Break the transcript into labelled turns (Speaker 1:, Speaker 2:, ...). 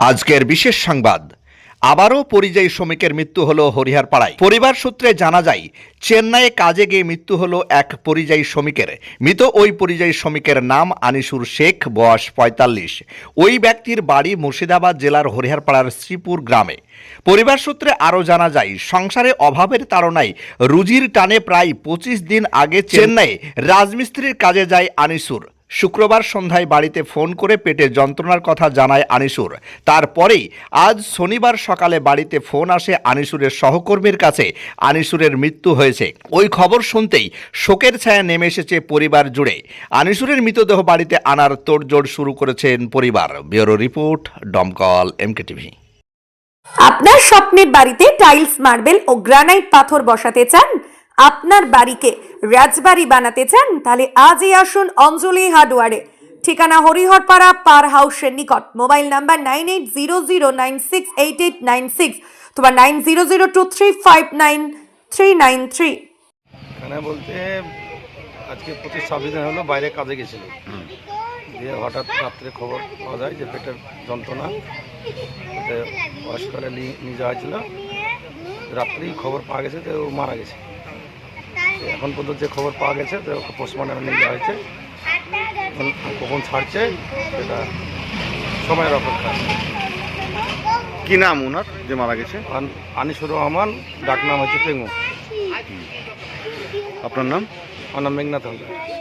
Speaker 1: আজকের বিশেষ সংবাদ আবারও পরিযায়ী শ্রমিকের মৃত্যু হলো হরিহরপাড়ায়। পরিবার সূত্রে জানা যায়, চেন্নাইয়ে কাজে গিয়ে মৃত্যু হলো এক পরিযায়ী শ্রমিকের। মৃত ওই পরিযায়ী শ্রমিকের নাম আনিসুর শেখ, বয়স পঁয়তাল্লিশ। ওই ব্যক্তির বাড়ি মুর্শিদাবাদ জেলার হরিহরপাড়ার শ্রীপুর গ্রামে। পরিবার সূত্রে আরও জানা যায়, সংসারে অভাবের তাড়নায় রুজির টানে প্রায় পঁচিশ দিন আগে চেন্নাইয়ে রাজমিস্ত্রির কাজে যায় আনিসুর। শুক্রবার সন্ধ্যায় বাড়িতে ফোন করে পেটে যন্ত্রণার কথা জানায় আনিসুর। তারপরেই আজ শনিবার সকালে বাড়িতে ফোন আসে আনিসুরের সহকর্মীর কাছে। আনিসুরের মৃত্যু হয়েছে। ওই খবর শুনতেই শোকের ছায়া নেমে এসেছে পরিবার জুড়ে। আনিসুরের মৃতদেহ বাড়িতে আনার তোড়জোড় শুরু করেছেন পরিবার। Bureau report Domkal M K.
Speaker 2: আপনার স্বপ্নের বাড়িতে টাইলস, মার্বেল ও গ্রানাইট পাথর বসাতে চান? আপনার বাড়িকে রাজবাড়ি বানাতে চান, তাহলে আজই আসুন অঞ্জলি হার্ডওয়ারে। ঠিকানা হরিহরপাড়া পার হাউসের নিকট। Mobile number nine eight zero zero nine six eight eight nine six অথবা nine zero zero two three five nine three nine three.
Speaker 3: এখানে বলতে আজকে পঁচিশ ছাব্বিশ দিন হলো বাইরে কাজে গেছিল। দিয়ে হঠাৎ রাত্রে খবর পাওয়া যায় যে পেটের যন্ত্রণা হসপিটালে নিয়ে যাওয়া হয়েছিল। রাত্রেই খবর পাওয়া গেছে যে ও মারা গেছে। এখন পর্যন্ত যে খবর পাওয়া গেছে তো পোস্টমর্টমে নিয়ে যাওয়া হয়েছে। কখন ছাড়ছে সেটা সময়ের অপেক্ষা।
Speaker 4: কি নাম ওনার যে মারা গেছে?
Speaker 3: আন- আনিসুর রহমান ডাক নাম হচ্ছে পেঙ্গু।
Speaker 4: আপনার নাম?
Speaker 3: আমার নাম মেঘনাথ হালদার।